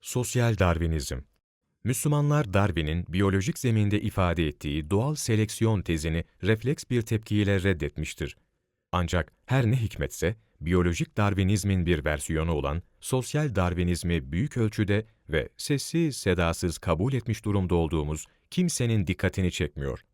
Sosyal Darwinizm Müslümanlar Darwin'in biyolojik zeminde ifade ettiği doğal seleksiyon tezini refleks bir tepkiyle reddetmiştir. Ancak her ne hikmetse, biyolojik Darwinizmin bir versiyonu olan sosyal Darwinizmi büyük ölçüde ve sessiz sedasız kabul etmiş durumda olduğumuz kimsenin dikkatini çekmiyor.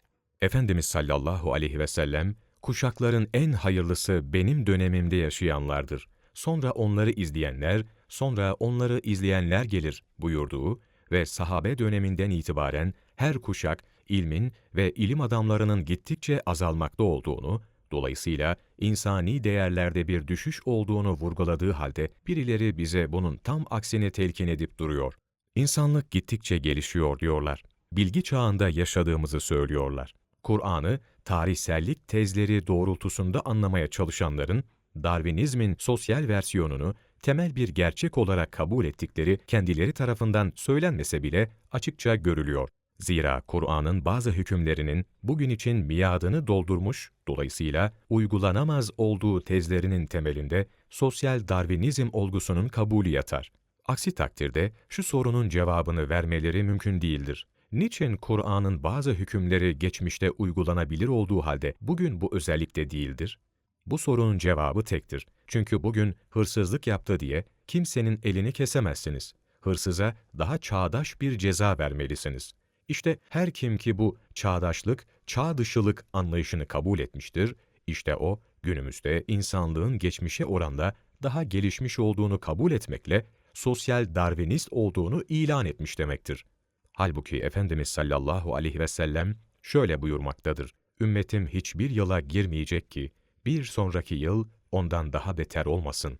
Efendimiz sallallahu aleyhi ve sellem, kuşakların en hayırlısı benim dönemimde yaşayanlardır. Sonra onları izleyenler, sonra onları izleyenler gelir buyurduğu ve sahabe döneminden itibaren her kuşak ilmin ve ilim adamlarının gittikçe azalmakta olduğunu, dolayısıyla insani değerlerde bir düşüş olduğunu vurguladığı halde birileri bize bunun tam aksini telkin edip duruyor. İnsanlık gittikçe gelişiyor diyorlar. Bilgi çağında yaşadığımızı söylüyorlar. Kur'an'ı tarihsellik tezleri doğrultusunda anlamaya çalışanların Darwinizmin sosyal versiyonunu temel bir gerçek olarak kabul ettikleri kendileri tarafından söylenmese bile açıkça görülüyor. Zira Kur'an'ın bazı hükümlerinin bugün için miadını doldurmuş, dolayısıyla uygulanamaz olduğu tezlerinin temelinde sosyal Darwinizm olgusunun kabulü yatar. Aksi takdirde şu sorunun cevabını vermeleri mümkün değildir. Niçin Kur'an'ın bazı hükümleri geçmişte uygulanabilir olduğu halde bugün bu özellikle değildir? Bu sorunun cevabı tektir. Çünkü bugün hırsızlık yaptı diye kimsenin elini kesemezsiniz. Hırsıza daha çağdaş bir ceza vermelisiniz. İşte her kim ki bu çağdaşlık, çağ dışılık anlayışını kabul etmiştir, işte o günümüzde insanlığın geçmişe oranda daha gelişmiş olduğunu kabul etmekle sosyal darwinist olduğunu ilan etmiş demektir. Halbuki Efendimiz sallallahu aleyhi ve sellem şöyle buyurmaktadır. Ümmetim hiçbir yıla girmeyecek ki, bir sonraki yıl ondan daha beter olmasın.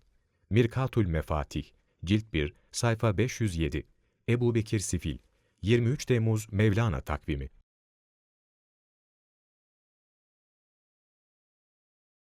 Mirkatül Mefatih, Cilt 1, sayfa 507, Ebu Bekir Sifil, 23 Temmuz Mevlana takvimi.